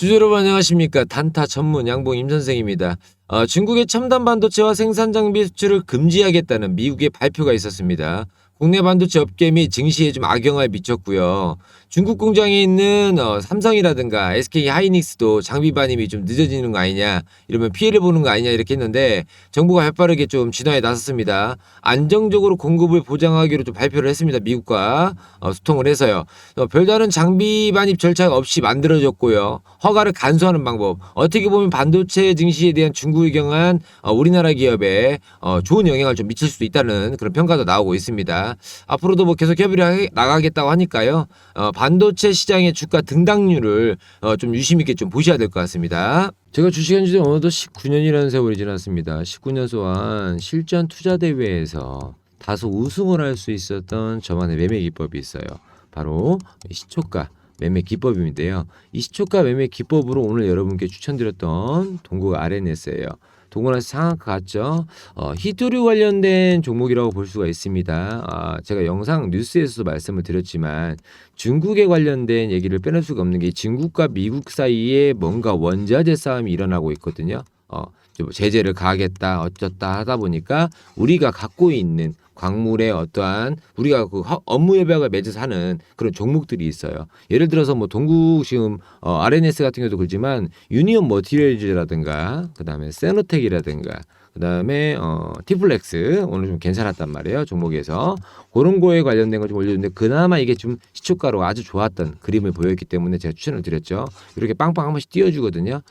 주주 여러분 안녕하십니까 단타 전문 양봉 임 선생입니다. 어, 중국의 첨단 반도체와 생산 장비 수출을 금지하겠다는 미국의 발표가 있었습니다. 국내 반도체 업계 및 증시에 좀 악영향을 미쳤고요. 중국 공장에 있는 어, 삼성이라든가 SK 하이닉스도 장비 반입이 좀 늦어지는 거 아니냐 이러면 피해를 보는 거 아니냐 이렇게 했는데 정부가 발빠르게 좀 진화에 나섰습니다. 안정적으로 공급을 보장하기로 좀 발표를 했습니다. 미국과 어, 소통을 해서요. 어, 별다른 장비 반입 절차가 없이 만들어졌고요. 허가를 간소화하는 방법. 어떻게 보면 반도체 증시에 대한 중국의 경한 어, 우리나라 기업에 어, 좋은 영향을 좀 미칠 수도 있다는 그런 평가도 나오고 있습니다. 앞으로도 뭐 계속 협의를 하게- 나가겠다고 하니까요. 어, 반도체 시장의 주가 등락률을 어, 좀 유심 있게 좀 보셔야 될 것 같습니다. 제가 주식한 지 어느덧 19년이라는 세월이 지났습니다. 19년 동안 실전 투자 대회에서 다소 우승을 할 수 있었던 저만의 매매 기법이 있어요. 바로 시초가 매매 기법인데요. 이 시초가 매매 기법으로 오늘 여러분께 추천드렸던 동구가 RNS예요. 동그라스 상한가 같죠? 어, 히토류 관련된 종목이라고 볼 수가 있습니다. 아, 제가 영상 뉴스에서도 말씀을 드렸지만 중국에 관련된 얘기를 빼놓을 수가 없는 게 중국과 미국 사이에 뭔가 원자재 싸움이 일어나고 있거든요. 어, 좀 제재를 가하겠다 어쩌다 하다 보니까 우리가 갖고 있는 광물의 어떠한 우리가 그 허- 업무 협약을 맺어서 하는 그런 종목들이 있어요. 예를 들어서 뭐 동국 지금 어, RNS 같은 경우도 그렇지만 유니온 머티리얼즈라든가 그다음에 세노텍이라든가 그다음에 어 티플렉스 오늘 좀 괜찮았단 말이에요 종목에서. 그런 거에 관련된 거좀 올려줬는데 그나마 이게 좀 시초가로 아주 좋았던 그림을 보였기 때문에 제가 추천을 드렸죠. 이렇게 빵빵 한 번씩 띄워주거든요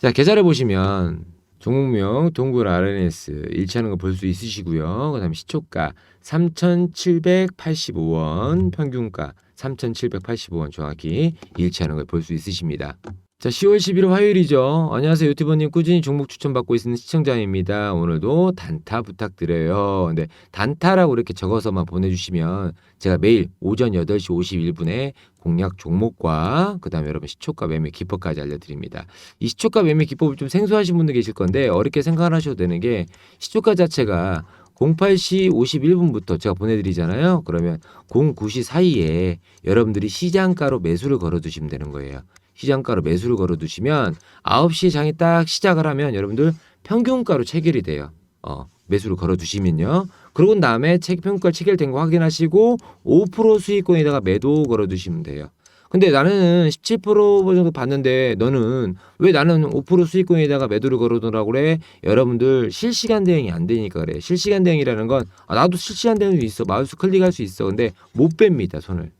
자 계좌를 보시면 종목명 동굴 RNS 일치하는 거 볼 수 있으시고요 그다음에 시초가 3,785원 평균가 3,785원 정확히 일치하는 걸 볼 수 있으십니다. 자, 10월 11일 화요일이죠. 안녕하세요. 유튜버님 꾸준히 종목 추천받고 있는 시청자입니다. 오늘도 단타 부탁드려요. 근데 단타라고 이렇게 적어서만 보내주시면 제가 매일 오전 8시 51분에 공략 종목과 그 다음에 여러분 시초가 매매 기법까지 알려드립니다. 이 시초가 매매 기법을 좀 생소하신 분들 계실 건데 어렵게 생각을 하셔도 되는 게 시초가 자체가 08시 51분부터 제가 보내드리잖아요. 그러면 09시 사이에 여러분들이 시장가로 매수를 걸어두시면 되는 거예요. 시장가로 매수를 걸어두시면 9시에 장이 딱 시작을 하면 여러분들 평균가로 체결이 돼요. 어, 매수를 걸어두시면요. 그러고 난 다음에 책, 평균가 체결된 거 확인하시고 5% 수익권에다가 매도 걸어두시면 돼요. 근데 나는 17% 정도 봤는데 너는 왜 나는 5% 수익권에다가 매도를 걸어두라고 그래? 여러분들 실시간 대응이 안 되니까 그래. 실시간 대응이라는 건 아, 나도 실시간 대응이 있어. 마우스 클릭할 수 있어. 근데 못 뺍니다 손을.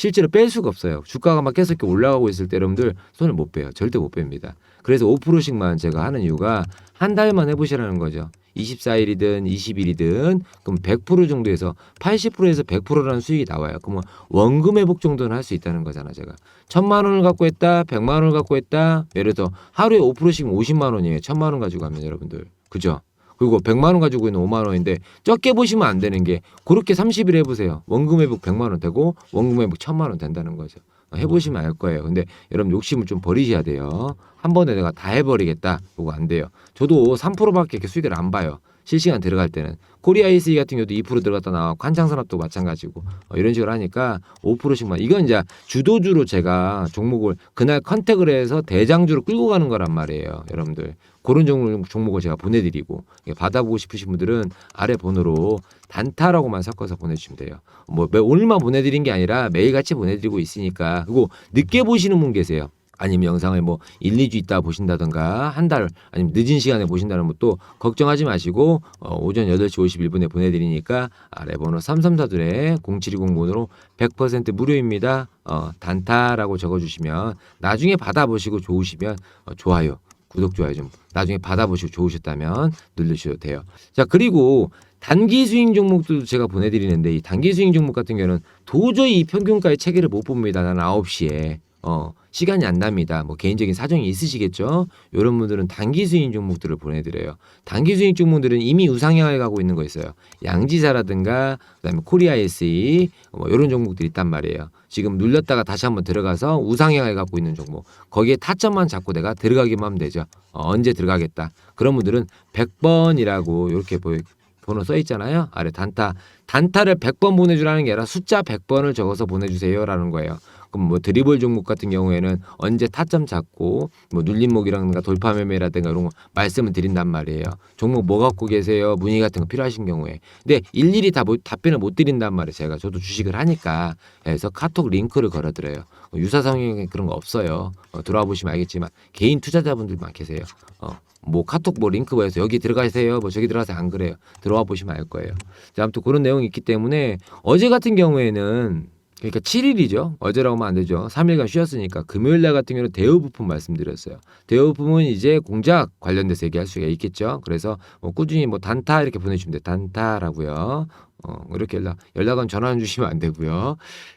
실제로 뺄 수가 없어요. 주가가 막 계속 이렇게 올라가고 있을 때 여러분들 손을 못 빼요. 절대 못 뺍니다. 그래서 5%씩만 제가 하는 이유가 한 달만 해보시라는 거죠. 24일이든 20일이든 그럼 100% 정도에서 80%에서 100%라는 수익이 나와요. 그러면 원금 회복 정도는 할 수 있다는 거잖아, 제가. 천만 원을 갖고 했다, 백만 원을 갖고 했다. 예를 들어서 하루에 5%씩 50만 원이에요. 천만 원 가지고 하면 여러분들. 그죠? 그리고 100만 원 가지고 있는 5만 원인데 적게 보시면 안 되는 게 그렇게 30일 해보세요. 원금 회복 100만 원 되고 원금 회복 1000만 원 된다는 거죠. 해보시면 알 거예요. 근데 여러분 욕심을 좀 버리셔야 돼요. 한 번에 내가 다 해버리겠다. 그거 안 돼요. 저도 3%밖에 이렇게 수익을 안 봐요. 실시간 들어갈 때는 코리아 이스이 같은 경우도 2% 들어갔다 나와 관창산업도 마찬가지고 어, 이런 식으로 하니까 5%씩만. 이건 이제 주도주로 제가 종목을 그날 컨택을 해서 대장주로 끌고 가는 거란 말이에요 여러분들. 그런 종목, 종목을 제가 보내드리고 이게 받아보고 싶으신 분들은 아래 번호로 단타라고만 섞어서 보내주시면 돼요. 뭐 매- 오늘만 보내드린 게 아니라 매일같이 보내드리고 있으니까 그리고 늦게 보시는 분 계세요 아니면 영상을 뭐 1, 2주 있다 보신다던가 한 달 아니면 늦은 시간에 보신다는 것도 걱정하지 마시고 어, 오전 8시 51분에 보내드리니까 아래 번호 3342에 0720번으로 100% 무료입니다. 어, 단타라고 적어주시면 나중에 받아보시고 좋으시면 어, 좋아요. 구독 좋아요 좀 나중에 받아보시고 좋으셨다면 누르셔도 돼요. 자 그리고 단기 스윙 종목들도 제가 보내드리는데 이 단기 스윙 종목 같은 경우는 도저히 이 평균가의 체계를 못 봅니다. 나는 9시에 어 시간이 안 납니다. 뭐 개인적인 사정이 있으시겠죠. 이런 분들은 단기 스윙 종목들을 보내드려요. 단기 스윙 종목들은 이미 우상향을 가고 있는 거 있어요. 양지사라든가 그다음에 코리아 SE 뭐 이런 종목들이 있단 말이에요. 지금 눌렸다가 다시 한번 들어가서 우상향을 갖고 있는 종목. 거기에 타점만 잡고 내가 들어가기만 하면 되죠. 어, 언제 들어가겠다. 그런 분들은 100번이라고 이렇게 보여 번호 써 있잖아요. 아래 단타 단타를 100번 보내주라는 게 아니라 숫자 100번을 적어서 보내주세요라는 거예요. 그럼 뭐 드리블 종목 같은 경우에는 언제 타점 잡고 뭐 눌림목이라든가 돌파 매매라든가 이런 거 말씀을 드린단 말이에요. 종목 뭐 갖고 계세요? 문의 같은 거 필요하신 경우에. 근데 일일이 다 못- 답변을 못 드린단 말이에요. 제가 저도 주식을 하니까. 그래서 카톡 링크를 걸어드려요. 어, 유사성에 그런 거 없어요. 어, 들어와 보시면 알겠지만 개인 투자자분들만 계세요. 어, 뭐 카톡 뭐 링크 뭐해서 여기 들어가세요. 뭐 저기 들어가세요. 안 그래요. 들어와 보시면 알 거예요. 자, 아무튼 그런 내용이 있기 때문에 어제 같은 경우에는 그러니까 7일이죠. 어제라고 하면 안 되죠. 3일간 쉬었으니까 금요일 날 같은 경우는 대우 부품 말씀드렸어요. 대우 부품은 이제 공작 관련돼서 얘기할 수가 있겠죠. 그래서 뭐 꾸준히 뭐 단타 이렇게 보내주시면 돼요. 단타라고요. 어, 이렇게 연락 연락은 전화 주시면 안 되고요.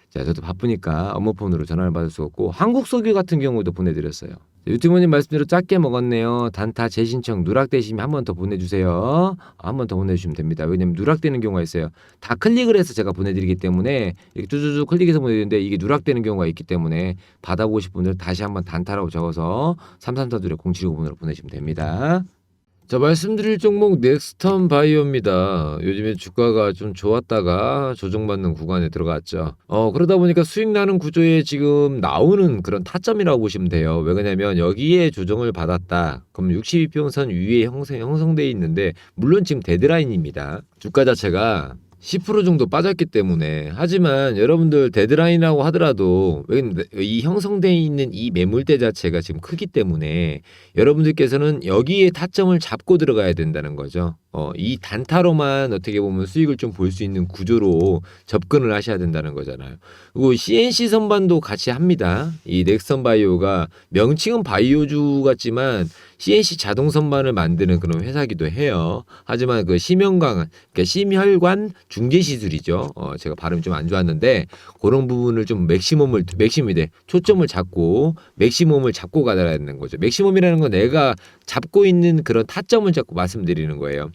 자, 저도 바쁘니까 업무폰으로 전화를 받을 수 없고 한국 석유 같은 경우도 보내드렸어요. 유튜브님 말씀대로 짧게 먹었네요. 단타 재신청 누락되시면 한 번 더 보내주세요. 한 번 더 보내주시면 됩니다. 왜냐면 누락되는 경우가 있어요. 다 클릭을 해서 제가 보내드리기 때문에 이렇게 쭈쭈쭈 클릭해서 보내드리는데 이게 누락되는 경우가 있기 때문에 받아보고 싶은 분들 다시 한번 단타라고 적어서 3342에 0750으로 보내시면 됩니다. 자 말씀드릴 종목 넥스턴 바이오입니다. 요즘에 주가가 좀 좋았다가 조정받는 구간에 들어갔죠. 어 그러다 보니까 수익 나는 구조에 지금 나오는 그런 타점이라고 보시면 돼요. 왜 그러냐면 여기에 조정을 받았다. 그럼 62평선 위에 형성 형성돼 있는데 물론 지금 데드라인입니다. 주가 자체가 10% 정도 빠졌기 때문에 하지만 여러분들 데드라인이라고 하더라도 이 형성돼 있는 이 매물대 자체가 지금 크기 때문에 여러분들께서는 여기에 타점을 잡고 들어가야 된다는 거죠. 어, 이 단타로만 어떻게 보면 수익을 좀 볼 수 있는 구조로 접근을 하셔야 된다는 거잖아요. 그리고 CNC 선반도 같이 합니다. 이 넥선 바이오가 명칭은 바이오주 같지만 CNC 자동 선반을 만드는 그런 회사기도 해요. 하지만 그 심혈관, 그러니까 심혈관 중재 시술이죠. 어, 제가 발음이 좀안 좋았는데 그런 부분을 좀 맥시멈을 맥시멈이 돼 초점을 잡고 맥시멈을 잡고 가야 되는 거죠. 맥시멈이라는 건 내가 잡고 있는 그런 타점을 잡고 말씀드리는 거예요.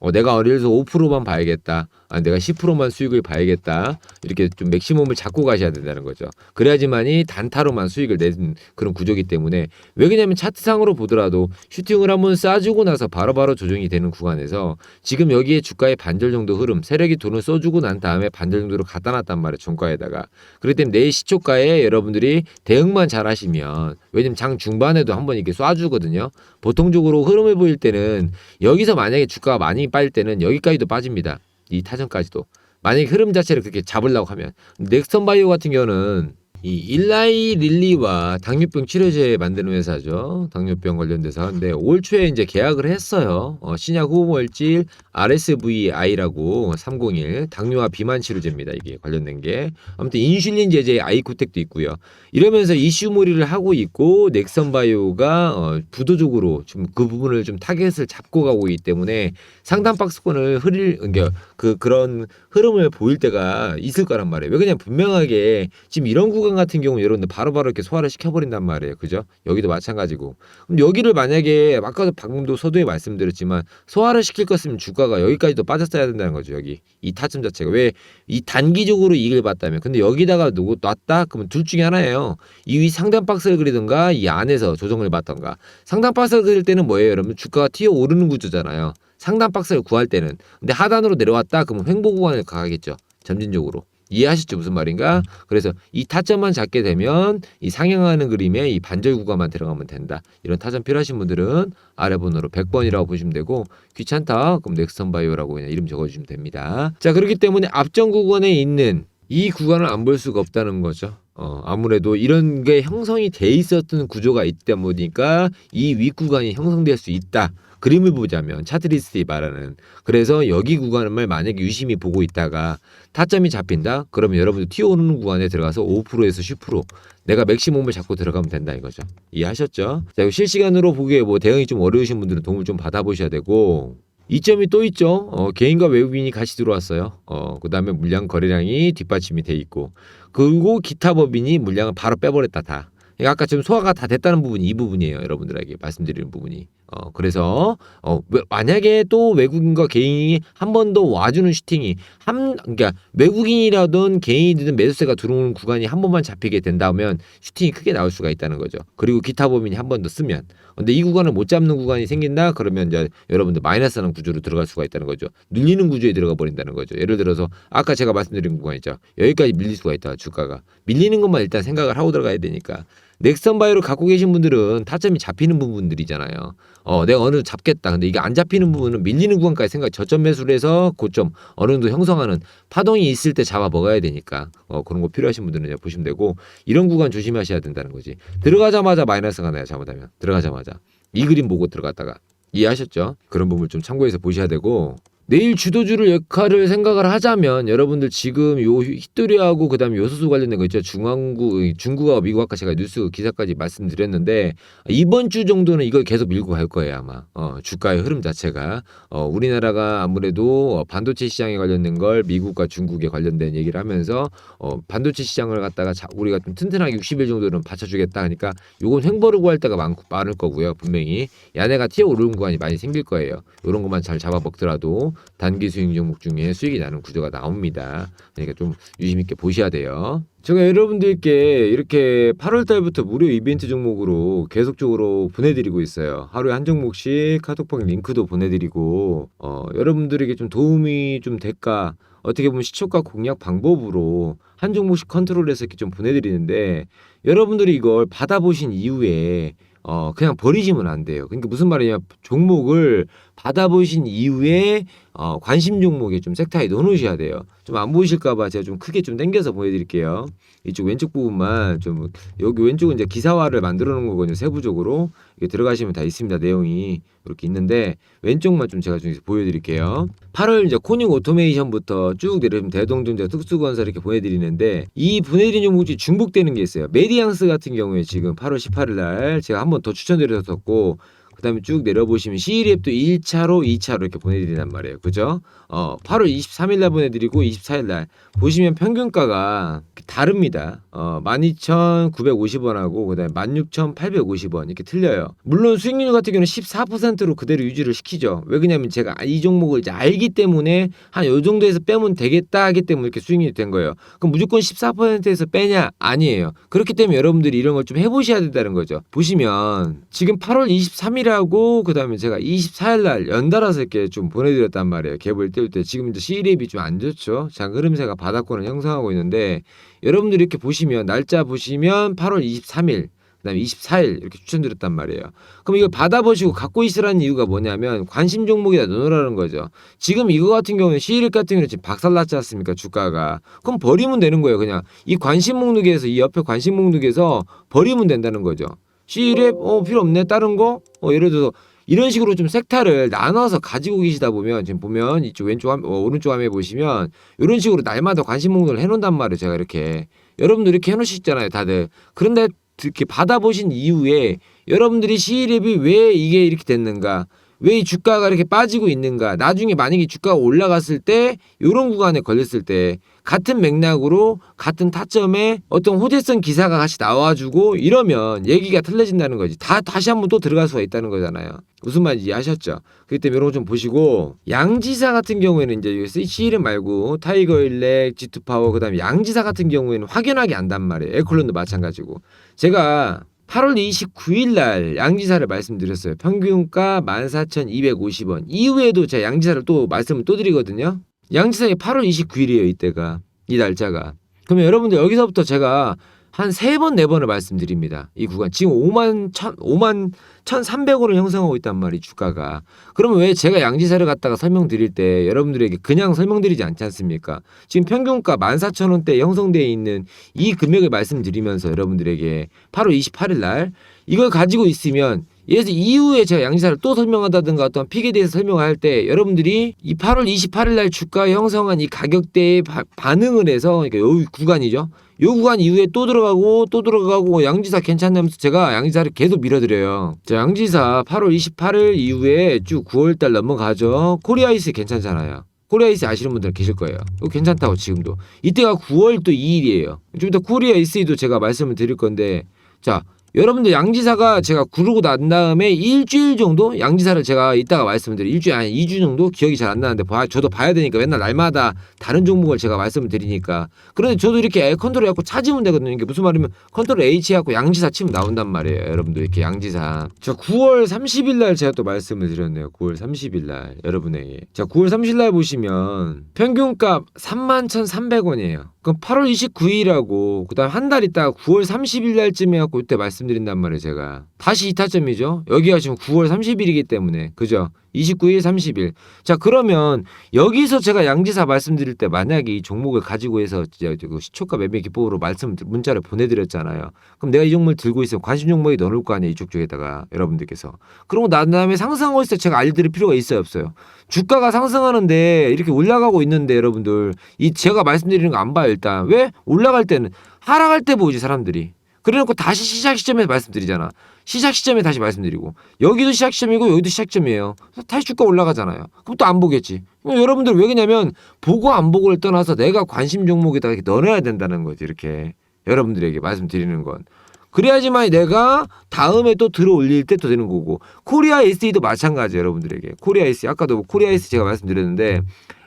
어, 내가 어릴 서 5%만 봐야겠다. 아, 내가 10%만 수익을 봐야겠다. 이렇게 좀 맥시멈을 잡고 가셔야 된다는 거죠. 그래야지만이 단타로만 수익을 내는 그런 구조기 때문에 왜 그러냐면 차트상으로 보더라도 슈팅을 한번 쏴주고 나서 바로바로 조정이 되는 구간에서 지금 여기에 주가의 반절 정도 흐름, 세력이 돈을 써주고 난 다음에 반절 정도로 갖다 놨단 말이에요. 종가에다가. 때문에 내일 시초가에 여러분들이 대응만 잘 하시면 왜냐면 장 중반에도 한번 이렇게 쏴주거든요. 보통적으로 흐름을 보일 때는 여기서 만약에 주가가 많이 빠질 때는 여기까지도 빠집니다. 이 타점까지도. 만약에 흐름 자체를 그렇게 잡으려고 하면 넥스턴 바이오 같은 경우는 이 일라이 릴리와 당뇨병 치료제 만드는 회사죠. 당뇨병 관련돼서. 근데 올 초에 이제 계약을 했어요. 어, 신약 후보물질 RSVI라고 301 당뇨와 비만 치료제입니다. 이게 관련된 게. 아무튼 인슐린 제제 아이코텍도 있고요. 이러면서 이슈몰이를 하고 있고 넥선 바이오가 어, 부도적으로 좀 그 부분을 좀 타겟을 잡고 가고 있기 때문에 상단 박스권을 흐릴 그러니까 그 그런 흐름을 보일 때가 있을 거란 말이에요. 왜 그냥 분명하게 지금 이런 구간 같은 경우 여러분들 바로 바로 이렇게 소화를 시켜버린단 말이에요. 그죠? 여기도 마찬가지고. 그럼 여기를 만약에 아까도 방금도 서두에 말씀드렸지만 소화를 시킬 것이면 주가가 여기까지도 빠졌어야 된다는 거죠. 여기 이 타점 자체가 왜 이 단기적으로 이익을 봤다면 근데 여기다가 누구 놨다 그러면 둘 중에 하나예요. 이 위 상단 박스를 그리든가 이 안에서 조정을 받던가 상단 박스를 그릴 때는 뭐예요? 여러분 주가가 튀어 오르는 구조잖아요. 상단 박스를 구할 때는 근데 하단으로 내려왔다 그러면 횡보 구간을 가겠죠. 점진적으로. 이해하시죠 무슨 말인가? 그래서 이 타점만 잡게 되면 이 상향하는 그림에 이 반절 구간만 들어가면 된다. 이런 타점 필요하신 분들은 아래 번호로 100번이라고 보시면 되고 귀찮다 그럼 넥스턴 바이오라고 그냥 이름 적어주시면 됩니다. 자 그렇기 때문에 앞전 구간에 있는 이 구간을 안 볼 수가 없다는 거죠. 어, 아무래도 이런 게 형성이 돼 있었던 구조가 있다 보니까 이 윗구간이 형성될 수 있다. 그림을 보자면 차트리스트에 말하는 그래서 여기 구간을 만약에 유심히 보고 있다가 타점이 잡힌다 그러면 여러분들 튀어오르는 구간에 들어가서 5%에서 10% 내가 맥시멈을 잡고 들어가면 된다 이거죠 이해하셨죠? 자 이거 실시간으로 보기에 뭐 대응이 좀 어려우신 분들은 도움을 좀 받아보셔야 되고 이점이 또 있죠. 어, 개인과 외국인이 같이 들어왔어요. 어, 그 다음에 물량 거래량이 뒷받침이 돼 있고, 그리고 기타 법인이 물량을 바로 빼버렸다 다. 그러니까 아까 지금 소화가 다 됐다는 부분이 이 부분이에요. 여러분들에게 말씀드리는 부분이. 어, 그래서, 어, 왜- 만약에 또 외국인과 개인이 한 번 더 와주는 슈팅이, 한, 그러니까 외국인이라든 개인이든 매수세가 들어오는 구간이 한 번만 잡히게 된다면 슈팅이 크게 나올 수가 있다는 거죠. 그리고 기타 범인이 한 번 더 쓰면. 근데 이 구간을 못 잡는 구간이 생긴다? 그러면 이제 여러분들 마이너스 하는 구조로 들어갈 수가 있다는 거죠. 눌리는 구조에 들어가 버린다는 거죠. 예를 들어서 아까 제가 말씀드린 구간 있죠. 여기까지 밀릴 수가 있다, 주가가. 밀리는 것만 일단 생각을 하고 들어가야 되니까. 넥선 바이오를 갖고 계신 분들은 타점이 잡히는 부분들이잖아요. 어, 내가 어느 잡겠다. 근데 이게 안 잡히는 부분은 밀리는 구간까지 생각, 저점 매수를 해서 고점 어느 정도 형성하는 파동이 있을 때 잡아 먹어야 되니까. 어, 그런 거 필요하신 분들은 보시면 되고, 이런 구간 조심하셔야 된다는 거지. 들어가자마자 마이너스가 나요, 잘못하면. 들어가자마자. 이 그림 보고 들어갔다가. 이해하셨죠? 그런 부분을 좀 참고해서 보셔야 되고, 내일 주도주를 역할을 생각을 하자면 여러분들 지금 요 히토리하고 그다음에 요소수 관련된 거 있죠? 중앙구 중국하고 미국 아까 제가 뉴스 기사까지 말씀드렸는데 이번 주 정도는 이걸 계속 밀고 갈 거예요 아마. 어, 주가의 흐름 자체가. 어, 우리나라가 아무래도 어, 반도체 시장에 관련된 걸 미국과 중국에 관련된 얘기를 하면서 어, 반도체 시장을 갖다가 자, 우리가 좀 튼튼하게 60일 정도는 받쳐주겠다 하니까 요건 횡보를 구할 때가 많고 많을 거고요 분명히. 야네가 튀어 오르는 구간이 많이 생길 거예요. 이런 것만 잘 잡아먹더라도 단기 수익 종목 중에 수익이 나는 구조가 나옵니다. 그러니까 좀 유심 있게 보셔야 돼요. 제가 여러분들께 이렇게 8월 달부터 무료 이벤트 종목으로 계속적으로 보내드리고 있어요. 하루에 한 종목씩 카톡방 링크도 보내드리고 어, 여러분들에게 좀 도움이 좀 될까 어떻게 보면 시초가 공략 방법으로 한 종목씩 컨트롤해서 이렇게 좀 보내드리는데 여러분들이 이걸 받아보신 이후에 어 그냥 버리시면 안 돼요. 그러니까 무슨 말이냐 종목을 받아보신 이후에 어 관심 종목에 좀 섹터에 넣어놓으셔야 돼요. 좀 안 보이실까봐 제가 좀 크게 좀 당겨서 보여드릴게요. 이쪽 왼쪽 부분만 좀 여기 왼쪽은 이제 기사화를 만들어 놓은 거거든요. 세부적으로 들어가시면 다 있습니다. 내용이 이렇게 있는데 왼쪽만 좀 제가 좀 보여드릴게요. 8월 이제 코닝 오토메이션부터 쭉 내려오면 대동전자 특수건설 이렇게 보내드리는데 이 보내드린 종목이 중복되는 게 있어요. 메디앙스 같은 경우에 지금 8월 18일 날 제가 한 번 더 추천드렸었고 그 다음에 쭉 내려보시면 C랩도 1차로 2차로 이렇게 보내드린단 말이에요. 그죠? 어, 8월 23일 날 보내드리고 24일 날 보시면 평균가가 다릅니다. 어, 12,950원하고 그 다음에 16,850원 이렇게 틀려요. 물론 수익률 같은 경우는 14%로 그대로 유지를 시키죠. 왜 그러냐면 제가 이 종목을 이제 알기 때문에 한 요 정도에서 빼면 되겠다 하기 때문에 이렇게 수익률이 된 거예요. 그럼 무조건 14%에서 빼냐? 아니에요. 그렇기 때문에 여러분들이 이런 걸 좀 해보셔야 된다는 거죠. 보시면 지금 8월 23일 하고 그다음에 제가 24일 날 연달아서 이렇게 좀 보내드렸단 말이에요. 갭을 띄울 때 지금 이제 C랩이 좀 안 좋죠. 장 흐름세가 바닥권을 형성하고 있는데 여러분들이 이렇게 보시면 날짜 보시면 8월 23일 그다음에 24일 이렇게 추천드렸단 말이에요. 그럼 이걸 받아보시고 갖고 있으라는 이유가 뭐냐면 관심 종목에다 넣으라는 거죠. 지금 이거 같은 경우는 시일 같은 경우는 지금 박살났지 않습니까 주가가 그럼 버리면 되는 거예요 그냥 이 관심 목록에서 이 옆에 관심 목록에서 버리면 된다는 거죠. 시일에 어 필요 없네. 다른 거? 어, 예를 들어서 이런 식으로 좀 섹터를 나눠서 가지고 계시다 보면 지금 보면 이쪽 왼쪽 화면, 어, 오른쪽 화면에 보시면 이런 식으로 날마다 관심 목록을 해놓는단 말이에요 제가 이렇게. 여러분들 이렇게 해놓으시잖아요 다들. 그런데 이렇게 받아보신 이후에 여러분들이 시일랩이 왜 이게 이렇게 됐는가? 왜 이 주가가 이렇게 빠지고 있는가? 나중에 만약에 주가가 올라갔을 때 이런 구간에 걸렸을 때 같은 맥락으로 같은 타점에 어떤 호재성 기사가 같이 나와주고 이러면 얘기가 틀려진다는 거지 다 다시 한번 또 들어갈 수가 있다는 거잖아요 무슨 말인지 아셨죠? 그렇기 때문에 이런 거 좀 보시고 양지사 같은 경우에는 이제 CRM 말고 타이거 일렉, G2 파워 그다음에 양지사 같은 경우에는 확연하게 안단 말이에요 에콜론도 마찬가지고 제가 8월 29일 날 양지사를 말씀드렸어요. 평균가 14,250원. 이후에도 제가 양지사를 또 말씀을 또 드리거든요. 양지사가 8월 29일이에요, 이때가. 이 날짜가. 그러면 여러분들 여기서부터 제가 한 세 번, 네 번을 말씀드립니다. 이 구간. 지금 5만 1 5만 1,300원을 형성하고 있단 말이 주가가. 그러면 왜 제가 양지사를 갖다가 설명드릴 때 여러분들에게 그냥 설명드리지 않지 않습니까? 지금 평균가 14,000원대 형성되어 있는 이 금액을 말씀드리면서 여러분들에게 8월 28일 날 이걸 가지고 있으면 예를 이후에 제가 양지사를 또 설명한다든가 어떤 픽에 대해서 설명할 때 여러분들이 이 8월 28일 날 주가 형성한 이 가격대에 바- 반응을 해서 그러니까 요 구간이죠. 요 구간 이후에 또 들어가고 또 들어가고 양지사 괜찮다면서 제가 양지사를 계속 밀어드려요. 자, 양지사 8월 28일 이후에 쭉 9월 달 넘어가죠. 코리아이스 괜찮잖아요. 코리아이스 아시는 분들 계실 거예요. 이거 괜찮다고 지금도. 이때가 9월 또 2일이에요. 좀 이따 코리아 이스도 제가 말씀을 드릴 건데 자 여러분들 양지사가 제가 구르고 난 다음에 일주일 정도 양지사를 제가 이따가 말씀드릴 일주일 아니 2주 정도 기억이 잘 안 나는데 봐, 저도 봐야 되니까 맨날 날마다 다른 종목을 제가 말씀을 드리니까. 그런데 저도 이렇게 컨트롤 해갖고 찾으면 되거든요. 이게 무슨 말이면 컨트롤 H 해갖고 양지사 치면 나온단 말이에요 여러분들. 이렇게 양지사. 자 9월 30일 날 제가 또 말씀을 드렸네요 9월 30일 날 여러분에게. 자 9월 30일 날 보시면 평균값 31,300원이에요. 그럼 8월 29일하고 그 다음 한 달 있다가 9월 30일 날쯤에 갖고 이때 말씀 드린단 말이에요 제가. 다시 이타점이죠? 여기가 지금 9월 30일이기 때문에. 그죠? 29일 30일. 자 그러면 여기서 제가 양지사 말씀드릴 때 만약에 이 종목을 가지고 해서 그 시초가 매매 기법으로 말씀 문자를 보내드렸잖아요. 그럼 내가 이 종목을 들고 있으면 관심 종목에 넣어놓을 거 아니에요 이쪽 쪽에다가 여러분들께서. 그러고 난 다음에 상승하고 있을 때 제가 알려드릴 필요가 있어요 없어요? 주가가 상승하는데 이렇게 올라가고 있는데 여러분들 이 제가 말씀드리는 거 안 봐요 일단. 왜? 올라갈 때는 하락할 때 보지 사람들이 그래놓고 다시 시작 시점에서 말씀드리잖아. 시작 시점에 다시 말씀드리고. 여기도 시작 시점이고 여기도 시작 시점이에요. 그래서 다시 주가 올라가잖아요. 그럼 또 안 보겠지. 여러분들 왜 그러냐면 보고 안 보고를 떠나서 내가 관심 종목에다가 이렇게 넣어놔야 된다는 거지 이렇게. 여러분들에게 말씀드리는 건. 그래야지만 내가 다음에 또 들어 올릴 때 또 되는 거고. 코리아 SE도 마찬가지예요 여러분들에게. 코리아 SE 아까도 뭐 코리아 SE 제가 말씀드렸는데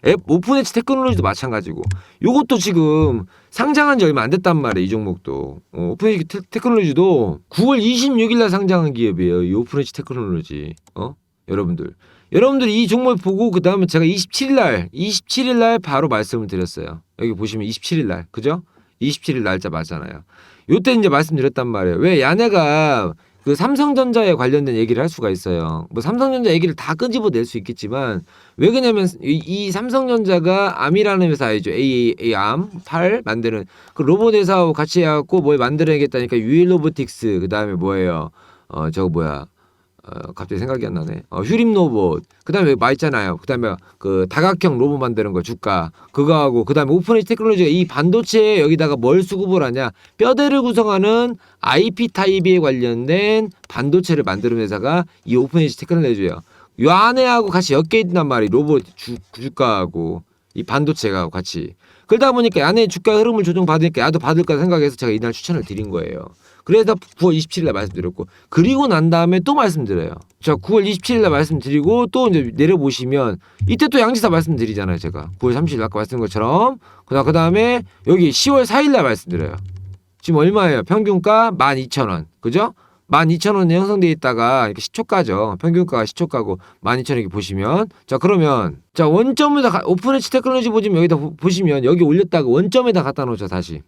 앱 오픈엣지 테크놀로지도 마찬가지고. 요것도 지금 상장한 지 얼마 안 됐단 말이에요 이 종목도. 어, 오픈엣지 테, 테크놀로지도 9월 26일 날 상장한 기업이에요 이 오픈엣지 테크놀로지. 어? 여러분들. 여러분들 이 종목 보고 그 다음에 제가 27일 날 27일 날 바로 말씀을 드렸어요. 여기 보시면 27일 날. 그죠? 27일 날짜 맞잖아요. 요때 이제 말씀드렸단 말이에요. 왜? 야네가 그 삼성전자에 관련된 얘기를 할 수가 있어요. 뭐 삼성전자 얘기를 다 끄집어낼 수 있겠지만 왜 그러냐면 이, 이 삼성전자가 암이라는 회사 알죠? AA 암, 8 만드는 그 로봇 회사하고 같이 해갖고 뭘 만들어야겠다니까 유일 로보틱스 그 다음에 뭐예요? 어 저거 뭐야? 어, 갑자기 생각이 안 나네. 어, 휴림 로봇. 그다음에 마 있잖아요. 그다음에 그 다각형 로봇 만드는 거 주가 그거하고 그다음에 오픈에지 테크놀로지가 이 반도체에 여기다가 뭘 수급을 하냐? 뼈대를 구성하는 IP 타입에 관련된 반도체를 만드는 회사가 이 오픈에지 테크놀로지예요. 요 안에하고 같이 엮여 있단 말이 로봇 주, 주가하고 이 반도체가 같이. 그러다 보니까 안에 주가 흐름을 조정 받으니까 나도 받을까 생각해서 제가 이날 추천을 드린 거예요. 그래서 9월 27일 날 말씀드렸고 그리고 난 다음에 또 말씀드려요. 자 9월 27일 날 말씀드리고 또 이제 내려보시면 이때 또 양지사 말씀드리잖아요. 제가 9월 30일 아까 말씀드린 것처럼 그다음 그다음에 여기 10월 4일 날 말씀드려요. 지금 얼마예요? 평균가 12,000원. 그죠? 12,000원에 형성돼 있다가 이렇게 시초가죠. 평균가가 시초가고 12,000원 이렇게 보시면 자 그러면 자 원점에다 가- 오픈엣지 테크놀로지 보시면 여기다 보- 보시면 여기 올렸다가 원점에다 갖다 놓죠 다시.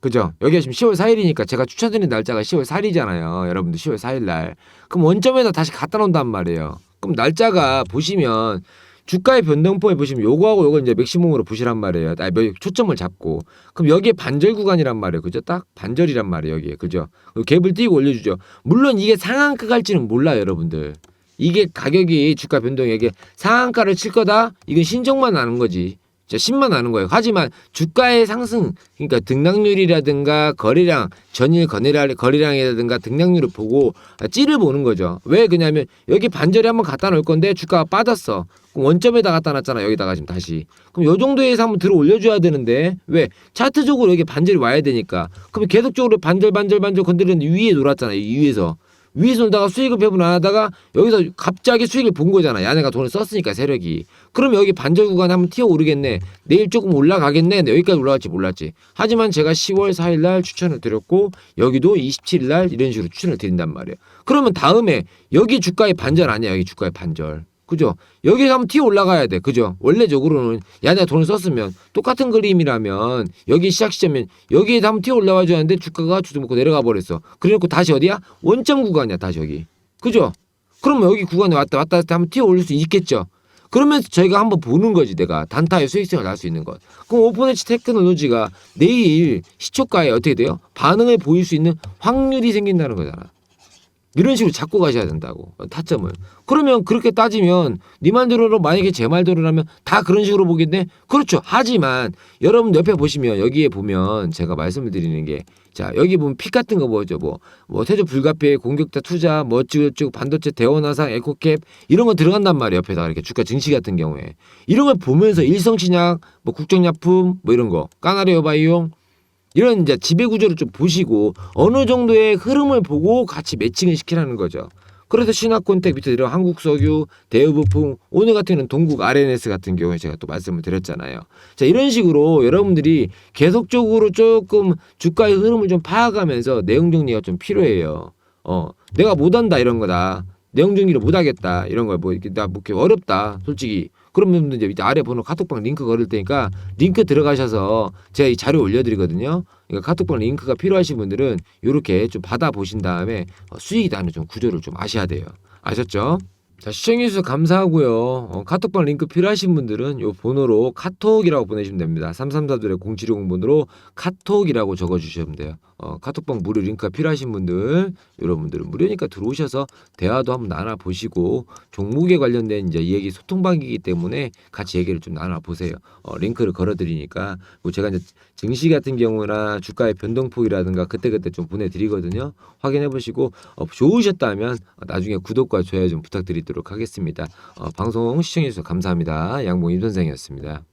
그죠? 여기가 지금 10월 4일이니까 제가 추천드린 날짜가 10월 4일이잖아요. 여러분들 10월 4일 날. 그럼 원점에다 다시 갖다 놓는단 말이에요. 그럼 날짜가 보시면 주가의 변동폭에 보시면 요거하고 요거 이제 맥시멈으로 보시란 말이에요. 아, 몇- 초점을 잡고. 그럼 여기에 반절 구간이란 말이에요. 그죠? 딱 반절이란 말이에요. 여기에. 그죠? 그 갭을 띄고 올려주죠. 물론 이게 상한가 갈지는 몰라요. 여러분들. 이게 가격이 주가 변동이 이게 상한가를 칠 거다? 이건 신청만 나는 거지. 자, 10만 나는 거예요. 하지만 주가의 상승, 그러니까 등락률이라든가 거래량, 전일 거래량, 거래량이라든가 등락률을 보고 찌를 보는 거죠. 왜 그냐면 여기 반절에 한번 갖다 놓을 건데 주가가 빠졌어. 그럼 원점에다 갖다 놨잖아. 여기다가 지금 다시. 그럼 요 정도에서 한번 들어 올려줘야 되는데 왜 차트적으로 여기 반절이 와야 되니까. 그럼 계속적으로 반절 반절 반절 건드렸는데 위에 놀았잖아. 이 위에서. 위에서 놀다가 수익을 배분 안 하다가 여기서 갑자기 수익을 본 거잖아. 야네가 돈을 썼으니까 세력이. 그럼 여기 반절 구간에 한번 튀어 오르겠네. 내일 조금 올라가겠네. 여기까지 올라갈지 몰랐지. 하지만 제가 10월 4일 날 추천을 드렸고 여기도 27일 날 이런 식으로 추천을 드린단 말이에요. 그러면 다음에 여기 주가의 반절 아니야. 여기 주가의 반절. 그죠? 여기서 한번 튀어 올라가야 돼. 그죠? 원래적으로는 야 내가 돈을 썼으면 똑같은 그림이라면 여기 시작 시점면 여기에 한번 튀어 올라와 줘야 하는데 주가가 주도 먹고 내려가 버렸어. 그래놓고 다시 어디야? 원점 구간이야. 다시 여기. 그죠? 그러면 여기 구간에 왔다 왔다 갔다 한번 튀어 올릴 수 있겠죠. 그러면서 저희가 한번 보는 거지 내가 단타의 수익성을 날수 있는 것. 그럼 오픈엣지 테크놀로지가 내일 시초가에 어떻게 돼요? 반응을 보일 수 있는 확률이 생긴다는 거잖아. 이런 식으로 잡고 가셔야 된다고 타점을. 그러면 그렇게 따지면 네 말대로 만약에 제 말대로라면 다 그런 식으로 보겠네. 그렇죠. 하지만 여러분 옆에 보시면 여기에 보면 제가 말씀을 드리는 게 자 여기 보면 픽 같은 거 뭐죠 뭐 뭐 태조 불가피해 공격자 투자 뭐 어쩌고저쩌고 반도체 대원화상 에코캡 이런 거 들어간단 말이에요 옆에다가 이렇게 주가 증시 같은 경우에 이런 걸 보면서 일성신약 뭐 국정약품 뭐 이런 거 까나리오 바이용 이런 이제 지배 구조를 좀 보시고 어느 정도의 흐름을 보고 같이 매칭을 시키라는 거죠. 그래서 신화콘텍 밑에 들어 한국석유, 대우부품, 오늘 같은 경우는 동국 RNS 같은 경우에 제가 또 말씀을 드렸잖아요. 자 이런 식으로 여러분들이 계속적으로 조금 주가의 흐름을 좀 파악하면서 내용 정리가 좀 필요해요. 어 내가 못한다 이런 거다. 내용 정리를 못하겠다 이런 걸뭐 이렇게 나뭐 이렇게 어렵다 솔직히 그러면 이제 밑에 아래 번호 카톡방 링크 걸을 테니까 링크 들어가셔서 제가 이 자료 올려드리거든요. 그러니까 카톡방 링크가 필요하신 분들은 이렇게 좀 받아 보신 다음에 어, 수익이 나는 좀 구조를 좀 아셔야 돼요. 아셨죠? 자 시청해주셔서 감사하고요. 어, 카톡방 링크 필요하신 분들은 요 번호로 카톡이라고 보내시면 됩니다. 334둘의 0760 번호로 카톡이라고 적어주시면 돼요. 어, 카톡방 무료 링크가 필요하신 분들 여러분들은 무료니까 들어오셔서 대화도 한번 나눠보시고 종목에 관련된 이제 이 얘기 소통방이기 때문에 같이 얘기를 좀 나눠보세요. 어, 링크를 걸어드리니까 그리고 제가 이제 증시 같은 경우나 주가의 변동폭이라든가 그때그때 좀 보내드리거든요. 확인해보시고 어, 좋으셨다면 어, 나중에 구독과 좋아요 좀 부탁 드리도록 하겠습니다. 어, 방송 시청해주셔서 감사합니다. 양봉 임 선생이었습니다.